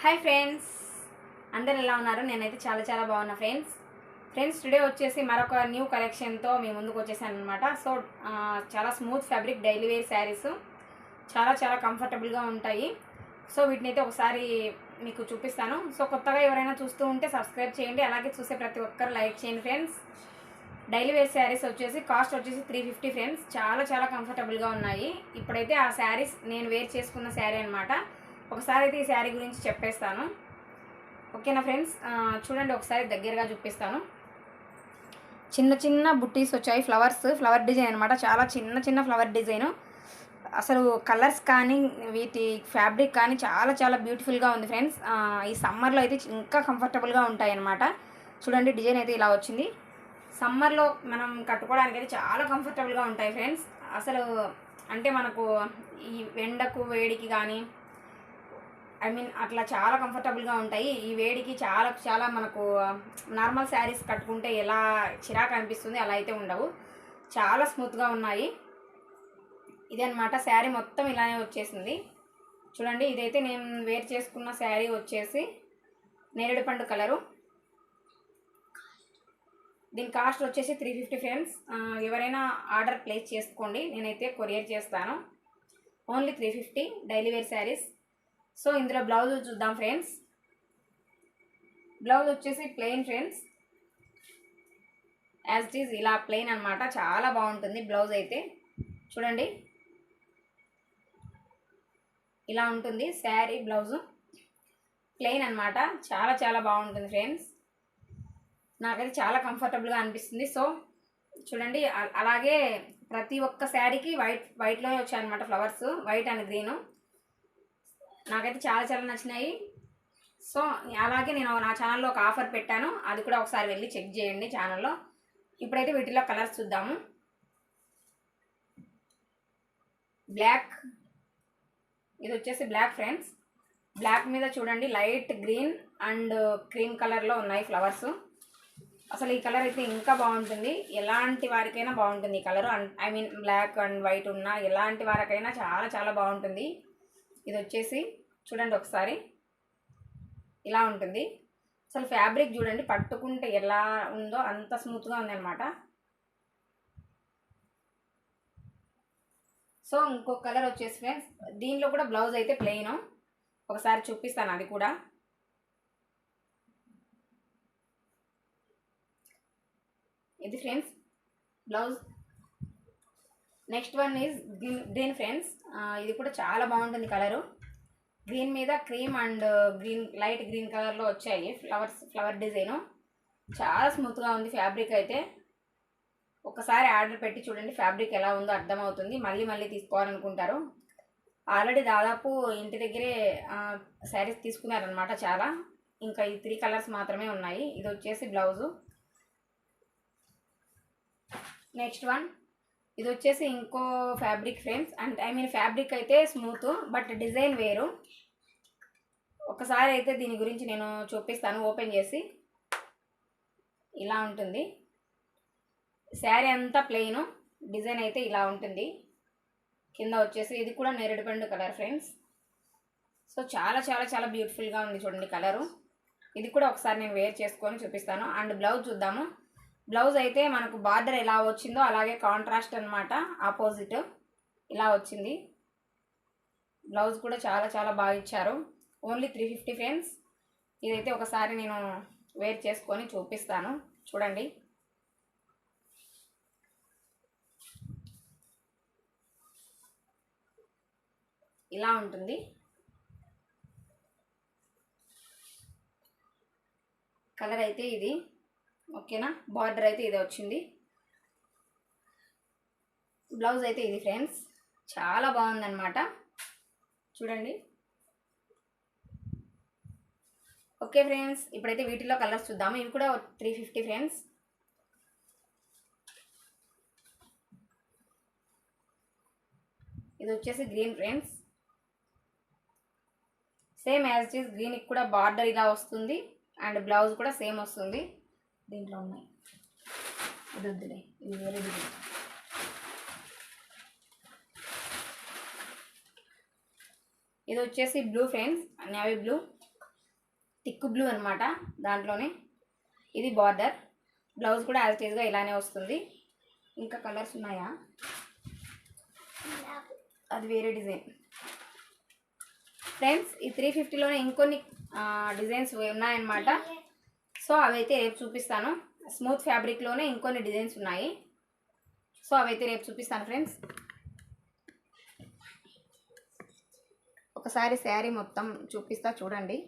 Hi friends అందరు ఎలా ఉన్నారు? నేనైతే చాలా చాలా బాగున్నా ఫ్రెండ్స్ ఫ్రెండ్స్ టుడే వచ్చేసి మరొక న్యూ కలెక్షన్తో మీ ముందుకు వచ్చేసాను అనమాట సో చాలా smooth fabric daily wear sarees చాలా చాలా కంఫర్టబుల్గా ఉంటాయి. సో వీటిని అయితే ఒకసారి మీకు చూపిస్తాను. సో కొత్తగా ఎవరైనా చూస్తూ ఉంటే సబ్స్క్రైబ్ చేయండి. అలాగే చూసే ప్రతి ఒక్కరు లైక్ చేయండి ఫ్రెండ్స్ డైలీ వేర్ శారీస్ వచ్చేసి కాస్ట్ వచ్చేసి త్రీ ఫిఫ్టీ ఫ్రెండ్స్ చాలా చాలా కంఫర్టబుల్గా ఉన్నాయి. ఇప్పుడైతే ఆ శారీస్ నేను వేర్ చేసుకున్న శారీ అనమాట ఒకసారి అయితే ఈ శారీ గురించి చెప్పేస్తాను. ఓకేనా ఫ్రెండ్స్? చూడండి ఒకసారి దగ్గరగా చూపిస్తాను. చిన్న చిన్న బుట్టీస్ వచ్చాయి ఫ్లవర్స్ ఫ్లవర్ డిజైన్ అనమాట చాలా చిన్న చిన్న ఫ్లవర్ డిజైన్. అసలు కలర్స్ కానీ వీటి ఫ్యాబ్రిక్ కానీ చాలా చాలా బ్యూటిఫుల్గా ఉంది ఫ్రెండ్స్. ఈ సమ్మర్లో అయితే ఇంకా కంఫర్టబుల్గా ఉంటాయి అనమాట చూడండి డిజైన్ అయితే ఇలా వచ్చింది. సమ్మర్లో మనం కట్టుకోవడానికి అయితే చాలా కంఫర్టబుల్గా ఉంటాయి ఫ్రెండ్స్. అసలు అంటే మనకు ఈ ఎండకు వేడికి కానీ ఐ మీన్ అట్లా చాలా కంఫర్టబుల్గా ఉంటాయి. ఈ వేడికి చాలా చాలా మనకు uh, నార్మల్ శారీస్ కట్టుకుంటే ఎలా చిరాకు అనిపిస్తుంది అలా అయితే ఉండవు. చాలా స్మూత్గా ఉన్నాయి. ఇదన్నమాట శారీ మొత్తం ఇలానే వచ్చేసింది. చూడండి ఇదైతే నేను వేర్ చేసుకున్న శారీ వచ్చేసి నేరేడు పండు కలరు. దీని కాస్ట్ వచ్చేసి త్రీ ఫిఫ్టీ ఫ్రెండ్స్ ఎవరైనా ఆర్డర్ ప్లేస్ చేసుకోండి. నేనైతే కొరియర్ చేస్తాను. Only three fifty daily wear sarees. So ఇందులో బ్లౌజ్ చూద్దాం ఫ్రెండ్స్ బ్లౌజ్ వచ్చేసి plain friends as it is ఇలా ప్లెయిన్ అనమాట చాలా బాగుంటుంది బ్లౌజ్ అయితే. చూడండి. ఇలా ఉంటుంది శారీ బ్లౌజు ప్లెయిన్ అనమాట చాలా చాలా బాగుంటుంది ఫ్రెండ్స్ నాకైతే చాలా కంఫర్టబుల్గా అనిపిస్తుంది. సో చూడండి అలాగే ప్రతి ఒక్క శారీకి వైట్ వైట్లోనే వచ్చాయన్నమాట ఫ్లవర్స్ వైట్ అండ్ గ్రీను నాకైతే చాలా చాలా నచ్చినాయి. సో అలాగే నేను నా ఛానల్లో ఒక ఆఫర్ పెట్టాను. అది కూడా ఒకసారి వెళ్ళి చెక్ చేయండి ఛానల్లో. ఇప్పుడైతే వీటిలో కలర్స్ చూద్దాము. బ్లాక్. ఇది వచ్చేసి బ్లాక్ ఫ్రెండ్స్. బ్లాక్ మీద చూడండి లైట్ గ్రీన్ అండ్ క్రీమ్ కలర్లో ఉన్నాయి ఫ్లవర్స్. అసలు ఈ కలర్ అయితే ఇంకా బాగుంటుంది. ఎలాంటి వారికైనా బాగుంటుంది ఈ colour. I mean black and white ఉన్న ఎలాంటి వారికైనా చాలా చాలా బాగుంటుంది. ఇది వచ్చేసి చూడండి ఒకసారి. ఇలా ఉంటుంది. అసలు ఫ్యాబ్రిక్ చూడండి పట్టుకుంటే ఎలా ఉందో అంత స్మూత్గా ఉందన్నమాట. సో ఇంకో కలర్ వచ్చేసి ఫ్రెండ్స్ దీనిలో కూడా బ్లౌజ్ అయితే ప్లెయిన్. ఒకసారి చూపిస్తాను అది కూడా. ఇది friends blouse next one is green green friends. ఇది కూడా చాలా బాగుంటుంది కలరు. గ్రీన్ మీద cream and green light green కలర్లో వచ్చాయి. Flowers flower design. చాలా స్మూత్గా ఉంది ఫ్యాబ్రిక్ అయితే. ఒకసారి ఆర్డర్ పెట్టి చూడండి ఫ్యాబ్రిక్ ఎలా ఉందో అర్థమవుతుంది. మళ్ళీ మళ్ళీ తీసుకోవాలనుకుంటారు. ఆల్రెడీ దాదాపు ఇంటి దగ్గరే శారీస్ తీసుకున్నారనమాట చాలా. ఇంకా ఈ త్రీ కలర్స్ మాత్రమే ఉన్నాయి. ఇది వచ్చేసి బ్లౌజు. Next one. ఇది వచ్చేసి ఇంకో fabric frames and I mean fabric అయితే స్మూత్ బట్ డిజైన్ వేరు. ఒకసారి అయితే దీని గురించి నేను చూపిస్తాను ఓపెన్ చేసి. ఇలా ఉంటుంది. శారీ అంతా ప్లెయిన్ డిజైన్ అయితే ఇలా ఉంటుంది. కింద వచ్చేసి ఇది కూడా నేరేడు పండు కలర్ ఫ్రెండ్స్. సో చాలా చాలా చాలా బ్యూటిఫుల్గా ఉంది చూడండి కలరు. ఇది కూడా ఒకసారి నేను వేర్ చేసుకొని చూపిస్తాను. అండ్ బ్లౌజ్ చూద్దాము. బ్లౌజ్ అయితే మనకు బార్డర్ ఎలా వచ్చిందో అలాగే కాంట్రాస్ట్ అనమాట ఆపోజిట్ ఇలా వచ్చింది. బ్లౌజ్ కూడా చాలా చాలా బాగా ఇచ్చారు. ఓన్లీ త్రీ ఫిఫ్టీ ఫ్రెండ్స్ ఇదైతే ఒకసారి నేను వేర్ చేసుకొని చూపిస్తాను. చూడండి. ఇలా ఉంటుంది. కలర్ అయితే ఇది. ఓకేనా? బార్డర్ అయితే ఇదే వచ్చింది. బ్లౌజ్ అయితే ఇది ఫ్రెండ్స్. చాలా బాగుందన్నమాట. చూడండి. ఓకే ఫ్రెండ్స్ ఇప్పుడైతే వీటిలో కలర్స్ చూద్దాము. ఇవి కూడా త్రీ ఫిఫ్టీ ఫ్రెండ్స్. ఇది వచ్చేసి green friends. Same as it is గ్రీన్కి కూడా బార్డర్ ఇలా వస్తుంది. అండ్ బ్లౌజ్ కూడా సేమ్ వస్తుంది. దీంట్లో ఉన్నాయి. ఇది వద్దులే ఇది వేరే డిజైన్. ఇది వచ్చేసి blue friends navy blue thick blue అనమాట దాంట్లోనే. ఇది బార్డర్ బ్లౌజ్ కూడా యాజిటీజ్గా ఇలానే వస్తుంది. ఇంకా కలర్స్ ఉన్నాయా? అది వేరే డిజైన్. ఫ్రెండ్స్ ఈ త్రీ ఫిఫ్టీలోనే ఇంకొన్ని డిజైన్స్ ఉన్నాయన్నమాట. సో అవైతే రేపు చూపిస్తాను. స్మూత్ ఫ్యాబ్రిక్లోనే ఇంకొన్ని డిజైన్స్ ఉన్నాయి. సో అవైతే రేపు చూపిస్తాను ఫ్రెండ్స్. ఒకసారి శారీ మొత్తం చూపిస్తా చూడండి.